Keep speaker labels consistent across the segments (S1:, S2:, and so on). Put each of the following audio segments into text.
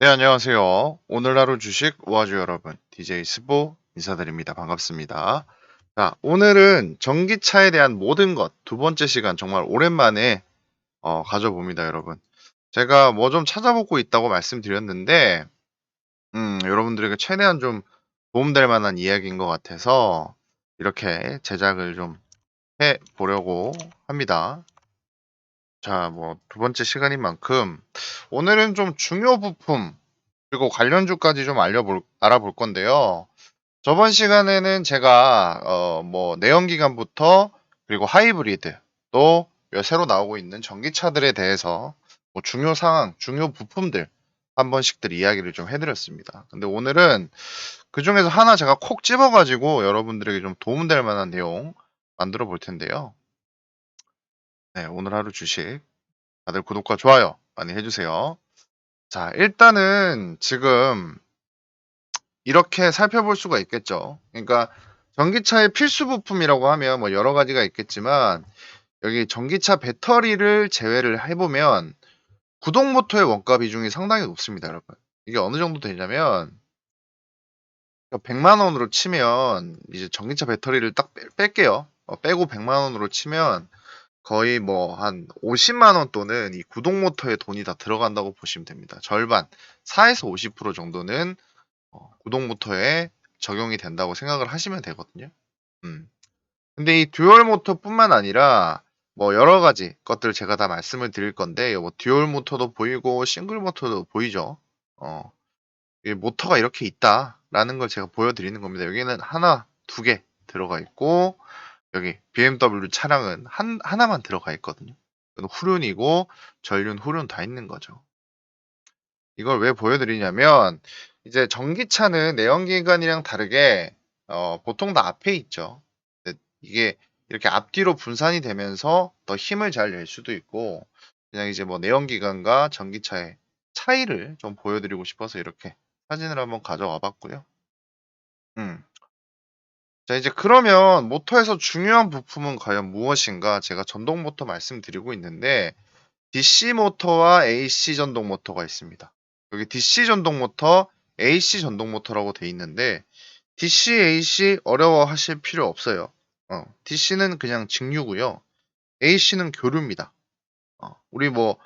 S1: 네, 안녕하세요. 오늘 하루 주식 우아주 여러분, DJ 스보 인사드립니다. 반갑습니다. 자, 오늘은 전기차에 대한 모든 것 두 번째 시간 정말 오랜만에 어, 가져봅니다, 여러분. 제가 뭐 좀 찾아보고 있다고 말씀드렸는데, 음, 여러분들에게 최대한 좀 도움될 만한 이야기인 것 같아서 이렇게 제작을 좀 해 보려고 합니다. 자, 뭐 두 번째 시간인 만큼 오늘은 좀 중요 부품 그리고 관련주까지 좀 알려볼 알아볼 건데요. 저번 시간에는 제가 어 뭐 내연기관부터 그리고 하이브리드 또 새로 나오고 있는 전기차들에 대해서 뭐 중요 상황, 중요 부품들 한 번씩들 이야기를 좀 해드렸습니다. 근데 오늘은 그 중에서 하나 제가 콕 집어가지고 여러분들에게 좀 도움될 만한 내용 만들어 볼 텐데요. 네, 오늘 하루 주식 다들 구독과 좋아요 많이 해주세요. 자, 일단은 지금 이렇게 살펴볼 수가 있겠죠. 그러니까 전기차의 필수 부품이라고 하면 뭐 여러 가지가 있겠지만 여기 전기차 배터리를 제외를 해보면 구동 모터의 원가 비중이 상당히 높습니다, 여러분. 이게 어느 정도 되냐면 100만 원으로 치면 이제 전기차 배터리를 딱 뺄게요. 어, 빼고 100만 원으로 치면 거의 뭐 한 50만 원 또는 이 구동 모터에 돈이 다 들어간다고 보시면 됩니다. 절반 4에서 50% 정도는 어, 구동 모터에 적용이 된다고 생각을 하시면 되거든요. 음. 근데 이 듀얼 모터뿐만 아니라 뭐 여러 가지 것들 제가 다 말씀을 드릴 건데 뭐 듀얼 모터도 보이고 싱글 모터도 보이죠. 어. 이 모터가 이렇게 있다라는 걸 제가 보여드리는 겁니다. 여기는 하나, 두 개 들어가 있고 여기 BMW 차량은 한, 하나만 들어가 있거든요. 후륜이고 전륜, 후륜 다 있는 거죠. 이걸 왜 보여드리냐면 이제 전기차는 내연기관이랑 다르게 어, 보통 다 앞에 있죠. 이게 이렇게 앞뒤로 분산이 되면서 더 힘을 잘 낼 수도 있고 그냥 이제 뭐 내연기관과 전기차의 차이를 좀 보여드리고 싶어서 이렇게 사진을 한번 가져와 봤고요. 음. 자, 이제 그러면 모터에서 중요한 부품은 과연 무엇인가? 제가 전동 모터 말씀드리고 있는데 DC 모터와 AC 전동 모터가 있습니다. 여기 DC 전동 모터, AC 전동 모터라고 돼 있는데 DC, AC 어려워하실 필요 없어요. 어, DC는 그냥 직류고요. AC는 교류입니다. 어, 우리 뭐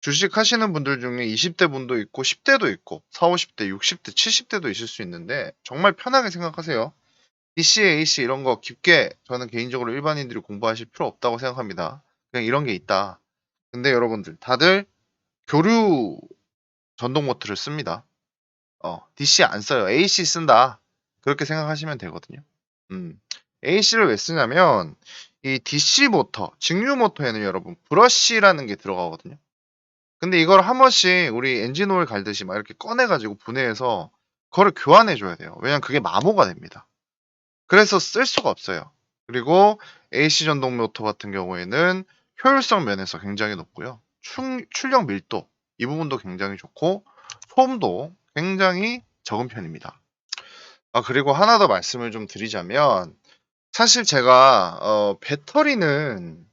S1: 주식 하시는 분들 중에 20대 분도 있고 10대도 있고 40, 50대, 60대, 70대도 있을 수 있는데 정말 편하게 생각하세요. DC, AC 이런 거 깊게 저는 개인적으로 일반인들이 공부하실 필요 없다고 생각합니다. 그냥 이런 게 있다. 근데 여러분들 다들 교류 전동 모터를 씁니다. 어, DC 안 써요. AC 쓴다. 그렇게 생각하시면 되거든요. 음. AC를 왜 쓰냐면 이 DC 모터, 직류 모터에는 여러분 브러쉬라는 게 들어가거든요. 근데 이걸 한 번씩 우리 엔진 오일 갈듯이 막 이렇게 꺼내 가지고 분해해서 그거를 교환해 줘야 돼요. 왜냐면 그게 마모가 됩니다. 그래서 쓸 수가 없어요. 그리고 AC 전동 모터 같은 경우에는 효율성 면에서 굉장히 높고요. 충, 출력 밀도 이 부분도 굉장히 좋고 소음도 굉장히 적은 편입니다. 아 그리고 하나 더 말씀을 좀 드리자면 사실 제가 어, 배터리는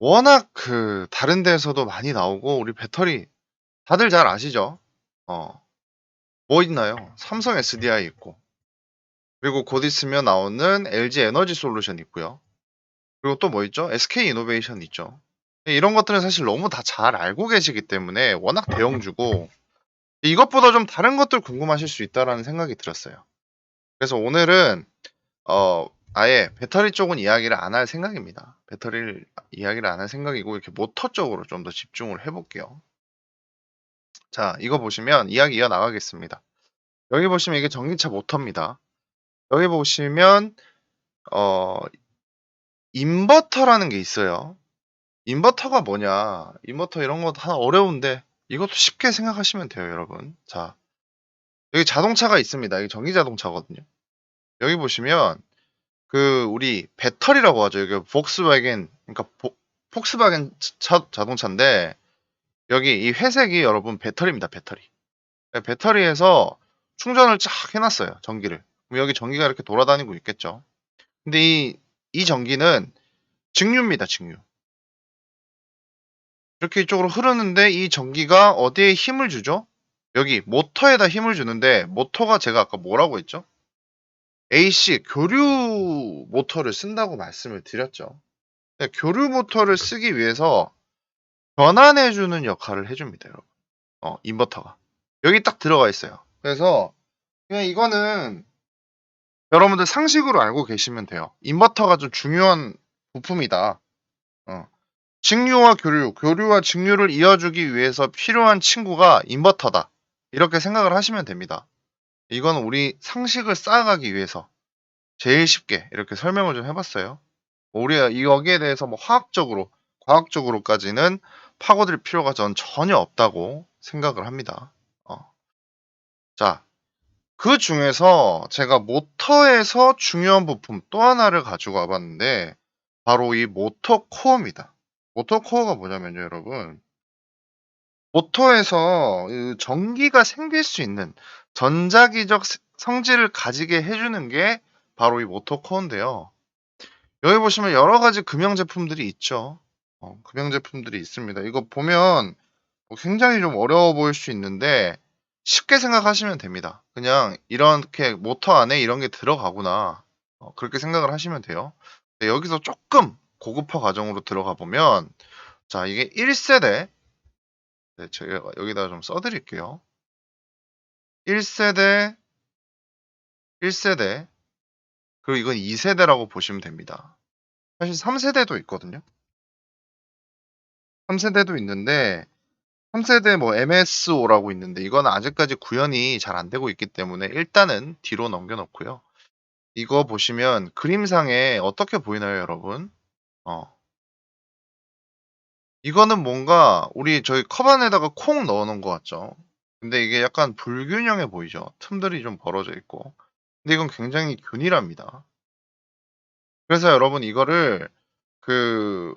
S1: 워낙 그 다른 데서도 많이 나오고 우리 배터리 다들 잘 아시죠? 어, 뭐 있나요? 삼성 SDI 있고 그리고 곧 있으면 나오는 LG 에너지 솔루션 있고요. 그리고 또 뭐 있죠? SK 이노베이션 있죠. 이런 것들은 사실 너무 다 잘 알고 계시기 때문에 워낙 대형주고 이것보다 좀 다른 것들 궁금하실 수 있다라는 생각이 들었어요. 그래서 오늘은 어 아예 배터리 쪽은 이야기를 안 할 생각입니다. 배터리를 이야기를 안 할 생각이고 이렇게 모터 쪽으로 좀 더 집중을 해볼게요. 자, 이거 보시면 이야기 이어 나가겠습니다. 여기 보시면 이게 전기차 모터입니다. 여기 보시면 어 인버터라는 게 있어요. 인버터가 뭐냐? 인버터 이런 거 다 어려운데 이것도 쉽게 생각하시면 돼요, 여러분. 자, 여기 자동차가 있습니다. 여기 전기 자동차거든요. 여기 보시면 그 우리 배터리라고 하죠. 여기 폭스바겐 그러니까 보, 폭스바겐 차, 자동차인데 여기 이 회색이 여러분 배터리입니다. 배터리. 배터리에서 충전을 쫙 해놨어요. 전기를. 여기 전기가 이렇게 돌아다니고 있겠죠. 근데 이, 이 전기는 직류입니다, 직류. 이렇게 이쪽으로 흐르는데 이 전기가 어디에 힘을 주죠? 여기 모터에다 힘을 주는데 모터가 제가 아까 뭐라고 했죠? AC 교류 모터를 쓴다고 말씀을 드렸죠. 네, 교류 모터를 쓰기 위해서 변환해주는 역할을 해줍니다, 여러분. 어, 인버터가. 여기 딱 들어가 있어요. 그래서 그냥 이거는 여러분들 상식으로 알고 계시면 돼요. 인버터가 좀 중요한 부품이다. 어. 직류와 교류, 교류와 직류를 이어주기 위해서 필요한 친구가 인버터다. 이렇게 생각을 하시면 됩니다. 이건 우리 상식을 쌓아가기 위해서 제일 쉽게 이렇게 설명을 좀 해봤어요. 우리가 이 여기에 대해서 뭐 화학적으로, 과학적으로까지는 파고들 필요가 전 전혀 없다고 생각을 합니다. 어. 자, 그 중에서 제가 모터에서 중요한 부품 또 하나를 가지고 와봤는데 바로 이 모터 코어입니다. 모터 코어가 뭐냐면요, 여러분. 모터에서 이 전기가 생길 수 있는 전자기적 스- 성질을 가지게 해주는 게 바로 이 모터 코어인데요. 여기 보시면 여러 가지 금형 제품들이 있죠. 어, 금형 제품들이 있습니다. 이거 보면 뭐 굉장히 좀 어려워 보일 수 있는데 쉽게 생각하시면 됩니다. 그냥 이렇게 모터 안에 이런 게 들어가구나. 어, 그렇게 생각을 하시면 돼요. 네, 여기서 조금 고급화 과정으로 들어가 보면 자 이게 1세대 네, 제가 여기다가 좀 써드릴게요. 1세대 1세대 그리고 이건 2세대라고 보시면 됩니다. 사실 3세대도 있거든요. 3세대도 있는데 3세대 뭐 MSO라고 있는데 이건 아직까지 구현이 잘 안 되고 있기 때문에 일단은 뒤로 넘겨 놓고요. 이거 보시면 그림상에 어떻게 보이나요, 여러분? 어. 이거는 뭔가 우리 저희 컵 안에다가 콩 넣어 놓은 것 같죠? 근데 이게 약간 불균형해 보이죠? 틈들이 좀 벌어져 있고. 근데 이건 굉장히 균일합니다. 그래서 여러분 이거를 그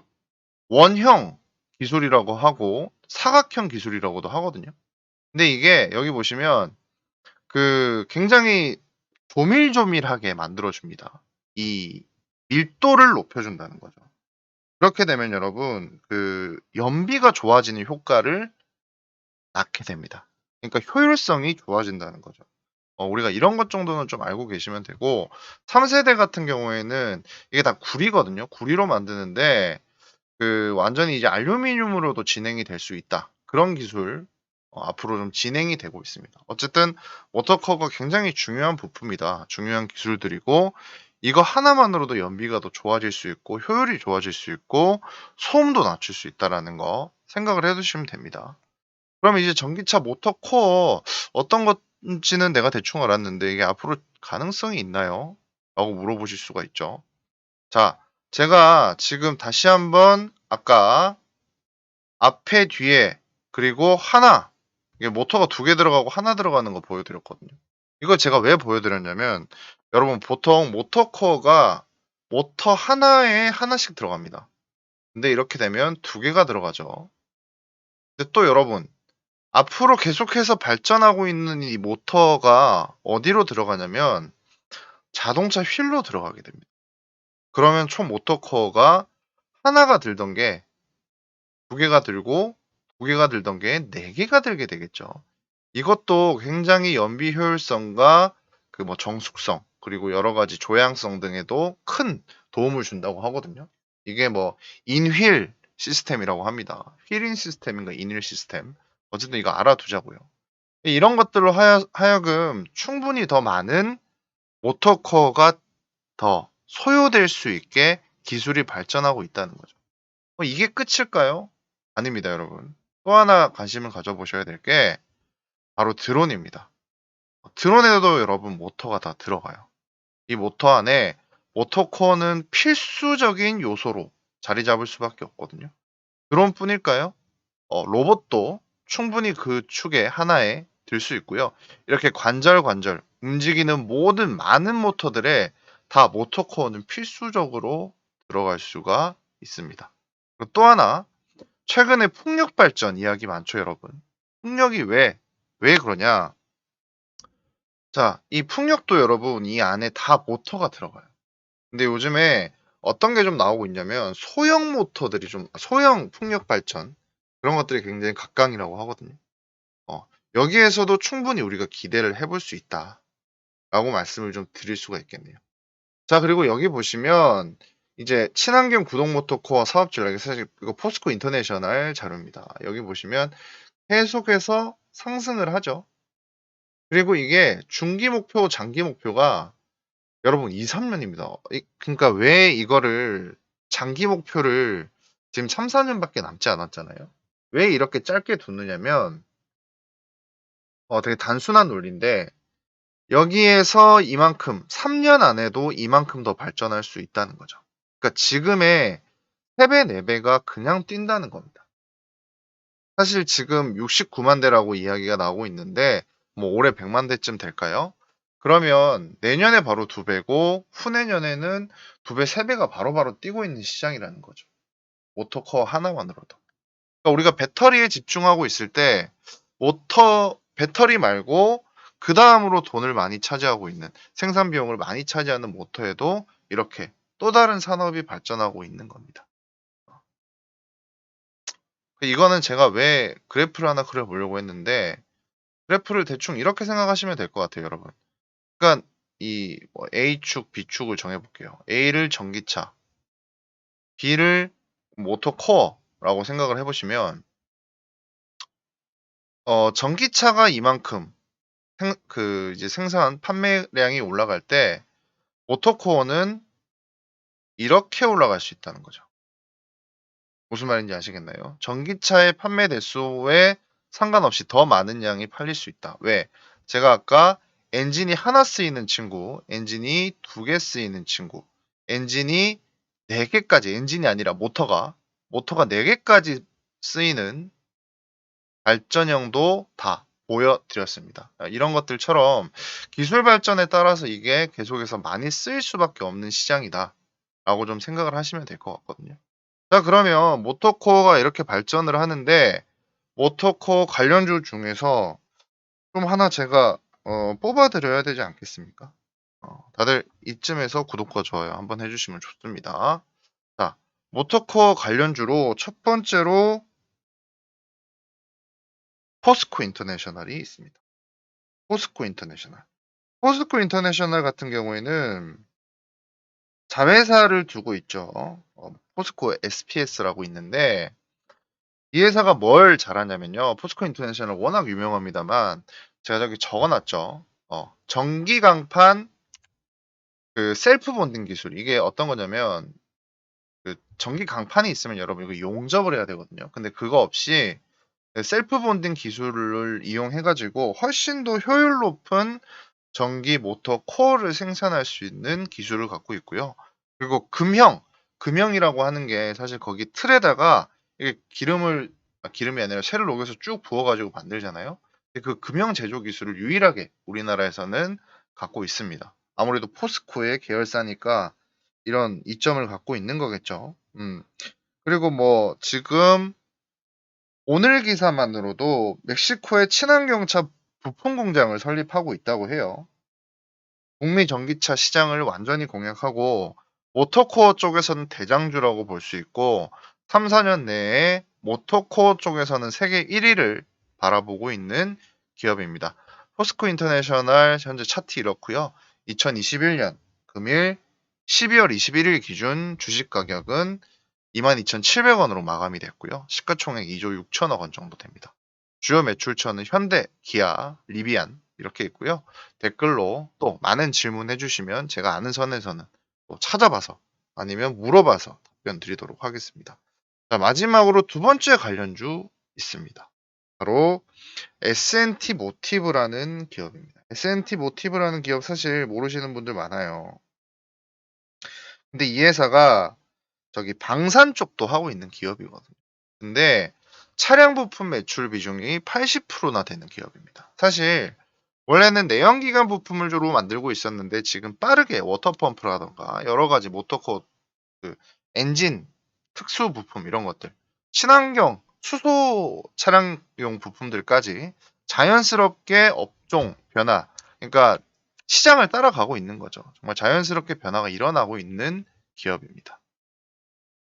S1: 원형 기술이라고 하고 사각형 기술이라고도 하거든요. 근데 이게 여기 보시면 그 굉장히 조밀조밀하게 만들어줍니다. 이 밀도를 높여준다는 거죠. 그렇게 되면 여러분 그 연비가 좋아지는 효과를 낳게 됩니다. 그러니까 효율성이 좋아진다는 거죠. 어, 우리가 이런 것 정도는 좀 알고 계시면 되고 3세대 같은 경우에는 이게 다 구리거든요. 구리로 만드는데 그 완전히 이제 알루미늄으로도 진행이 될 수 있다. 그런 기술 어, 앞으로 좀 진행이 되고 있습니다. 어쨌든 워터커가 굉장히 중요한 부품이다. 중요한 기술들이고 이거 하나만으로도 연비가 더 좋아질 수 있고 효율이 좋아질 수 있고 소음도 낮출 수 있다라는 거 생각을 해두시면 됩니다. 그럼 이제 전기차 모터 코어 어떤 건지는 내가 대충 알았는데 이게 앞으로 가능성이 있나요? 라고 물어보실 수가 있죠. 자, 제가 지금 다시 한번 아까 앞에 뒤에 그리고 하나 이게 모터가 두 개 들어가고 하나 들어가는 거 보여드렸거든요. 이거 제가 왜 보여드렸냐면 여러분 보통 모터 코어가 모터 하나에 하나씩 들어갑니다. 근데 이렇게 되면 두 개가 들어가죠. 근데 또 여러분 앞으로 계속해서 발전하고 있는 이 모터가 어디로 들어가냐면 자동차 휠로 들어가게 됩니다. 그러면 총 모터 코어가 하나가 들던 게 두 개가 들고 두 개가 들던 게 네 개가 들게 되겠죠. 이것도 굉장히 연비 효율성과 그 뭐 정숙성 그리고 여러 가지 조향성 등에도 큰 도움을 준다고 하거든요. 이게 뭐 인휠 시스템이라고 합니다. 휠인 시스템인가 인휠 시스템. 어쨌든 이거 알아두자고요. 이런 것들로 하여, 하여금 충분히 더 많은 모터코어가 더 소요될 수 있게 기술이 발전하고 있다는 거죠. 어, 이게 끝일까요? 아닙니다, 여러분. 또 하나 관심을 가져보셔야 될 게 바로 드론입니다. 드론에도 여러분 모터가 다 들어가요. 이 모터 안에 모터 코어는 필수적인 요소로 자리 잡을 수밖에 없거든요. 드론뿐일까요? 어, 로봇도 충분히 그 축에 하나에 들 수 있고요. 이렇게 관절 관절 움직이는 모든 많은 모터들에 다 모터 코어는 필수적으로 들어갈 수가 있습니다. 또 하나 최근에 풍력 발전 이야기 많죠, 여러분. 풍력이 왜, 왜 그러냐? 자, 이 풍력도 여러분 이 안에 다 모터가 들어가요. 근데 요즘에 어떤 게 좀 나오고 있냐면 소형 모터들이 좀 소형 풍력 발전 그런 것들이 굉장히 각광이라고 하거든요. 어, 여기에서도 충분히 우리가 기대를 해볼 수 있다. 라고 말씀을 좀 드릴 수가 있겠네요. 자, 그리고 여기 보시면 이제 친환경 구동 모터 코어 사업 전략이 사실 이거 포스코 인터내셔널 자료입니다. 여기 보시면 계속해서 상승을 하죠. 그리고 이게 중기 목표, 장기 목표가 여러분 2, 3년입니다. 그러니까 왜 이거를 장기 목표를 지금 3, 4년밖에 남지 않았잖아요. 왜 이렇게 짧게 두느냐면 어, 되게 단순한 논리인데 여기에서 이만큼 3년 안에도 이만큼 더 발전할 수 있다는 거죠. 그러니까 지금의 3배, 4배가 그냥 뛴다는 겁니다. 사실 지금 69만 대라고 이야기가 나오고 있는데 뭐 올해 100만 대쯤 될까요? 그러면 내년에 바로 2배고 후내년에는 2배, 3배가 바로바로 뛰고 있는 시장이라는 거죠. 모터커 하나만으로도. 그러니까 우리가 배터리에 집중하고 있을 때 모터 배터리 말고 그 다음으로 돈을 많이 차지하고 있는 생산 비용을 많이 차지하는 모터에도 이렇게 또 다른 산업이 발전하고 있는 겁니다. 이거는 제가 왜 그래프를 하나 그려보려고 했는데 그래프를 대충 이렇게 생각하시면 될 것 같아요, 여러분. 그러니까 이뭐 A축, B축을 정해볼게요. A를 전기차, B를 모터 코어라고 생각을 해보시면 어, 전기차가 이만큼 생, 그 이제 생산 판매량이 올라갈 때 모터코어는 이렇게 올라갈 수 있다는 거죠. 무슨 말인지 아시겠나요? 전기차의 판매 대수에 상관없이 더 많은 양이 팔릴 수 있다. 왜? 제가 아까 엔진이 하나 쓰이는 친구, 엔진이 두 개 쓰이는 친구, 엔진이 네 개까지, 엔진이 아니라 모터가, 모터가 네 개까지 쓰이는 발전형도 다 보여드렸습니다. 이런 것들처럼 기술 발전에 따라서 이게 계속해서 많이 쓰일 수밖에 없는 시장이다. 라고 좀 생각을 하시면 될 것 같거든요. 자, 그러면 모터코어가 이렇게 발전을 하는데, 모터코어 관련주 중에서 좀 하나 제가 어, 뽑아드려야 되지 않겠습니까? 어, 다들 이쯤에서 구독과 좋아요 한번 해주시면 좋습니다. 자, 모터코어 관련주로 첫 번째로 포스코 인터내셔널이 있습니다. 포스코 인터내셔널. 포스코 인터내셔널 같은 경우에는 자회사를 두고 있죠. 어, 포스코 SPS라고 있는데 이 회사가 뭘 잘하냐면요. 포스코 인터내셔널 워낙 유명합니다만 제가 저기 적어놨죠. 어, 전기 강판 그 셀프 본딩 기술 이게 어떤 거냐면 그 전기 강판이 있으면 여러분 이거 용접을 해야 되거든요. 근데 그거 없이 네, 셀프 본딩 기술을 이용해 가지고 훨씬 더 효율 높은 전기 모터 코어를 생산할 수 있는 기술을 갖고 있고요. 그리고 금형, 금형이라고 하는 게 사실 거기 틀에다가 기름을 아, 기름이 아니라 쇠를 녹여서 쭉 부어 가지고 만들잖아요. 그 금형 제조 기술을 유일하게 우리나라에서는 갖고 있습니다. 아무래도 포스코의 계열사니까 이런 이점을 갖고 있는 거겠죠. 음. 그리고 뭐 지금 오늘 기사만으로도 멕시코의 친환경차 부품 공장을 설립하고 있다고 해요. 북미 전기차 시장을 완전히 공략하고 모터코어 쪽에서는 대장주라고 볼 수 있고 3, 4년 내에 모터코어 쪽에서는 세계 1위를 바라보고 있는 기업입니다. 포스코 인터내셔널 현재 차트 이렇고요. 2021년 금일 12월 21일 기준 주식 가격은 22,700원으로 마감이 됐고요. 시가총액 2조 6천억 원 정도 됩니다. 주요 매출처는 현대, 기아, 리비안 이렇게 있고요. 댓글로 또 많은 질문 해주시면 제가 아는 선에서는 또 찾아봐서 아니면 물어봐서 답변 드리도록 하겠습니다. 자, 마지막으로 두 번째 관련주 있습니다. 바로 S&T 모티브라는 기업입니다. S&T 모티브라는 기업 사실 모르시는 분들 많아요. 근데 이 회사가 저기 방산 쪽도 하고 있는 기업이거든요. 근데 차량 부품 매출 비중이 80%나 되는 기업입니다. 사실 원래는 내연기관 부품을 주로 만들고 있었는데 지금 빠르게 워터펌프라던가 여러 가지 모터코 그 엔진 특수 부품 이런 것들 친환경 수소 차량용 부품들까지 자연스럽게 업종 변화 그러니까 시장을 따라가고 있는 거죠. 정말 자연스럽게 변화가 일어나고 있는 기업입니다.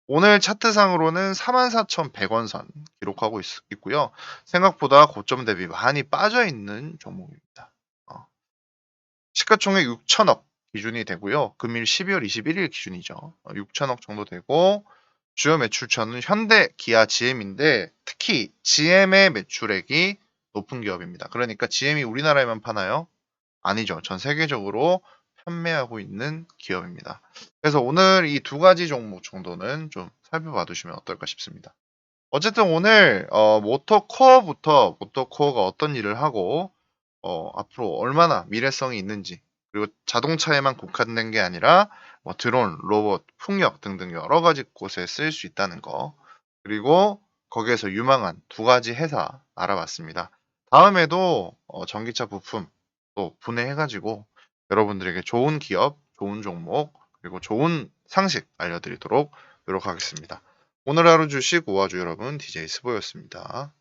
S1: 오늘 차트상으로는 44,100원 선 기록하고 있, 고요 생각보다 고점 대비 많이 빠져 있는 종목입니다. 어. 시가총액 6천억 기준이 되고요. 금일 12월 21일 기준이죠. 어, 6천억 정도 되고 주요 매출처는 현대, 기아, GM인데 특히 GM의 매출액이 높은 기업입니다. 그러니까 GM이 우리나라에만 파나요? 아니죠. 전 세계적으로 판매하고 있는 기업입니다. 그래서 오늘 이 두 가지 종목 정도는 좀 살펴봐 두시면 어떨까 싶습니다. 어쨌든 오늘 어, 모터코어부터 모터코어가 어떤 일을 하고 어, 앞으로 얼마나 미래성이 있는지 그리고 자동차에만 국한된 게 아니라 뭐 드론, 로봇, 풍력 등등 여러 가지 곳에 쓸 수 있다는 거 그리고 거기에서 유망한 두 가지 회사 알아봤습니다. 다음에도 어, 전기차 부품 또 분해해가지고 여러분들에게 좋은 기업, 좋은 종목 그리고 좋은 상식 알려드리도록 노력하겠습니다. 오늘 하루 주식 오아주 여러분 DJ 스보였습니다.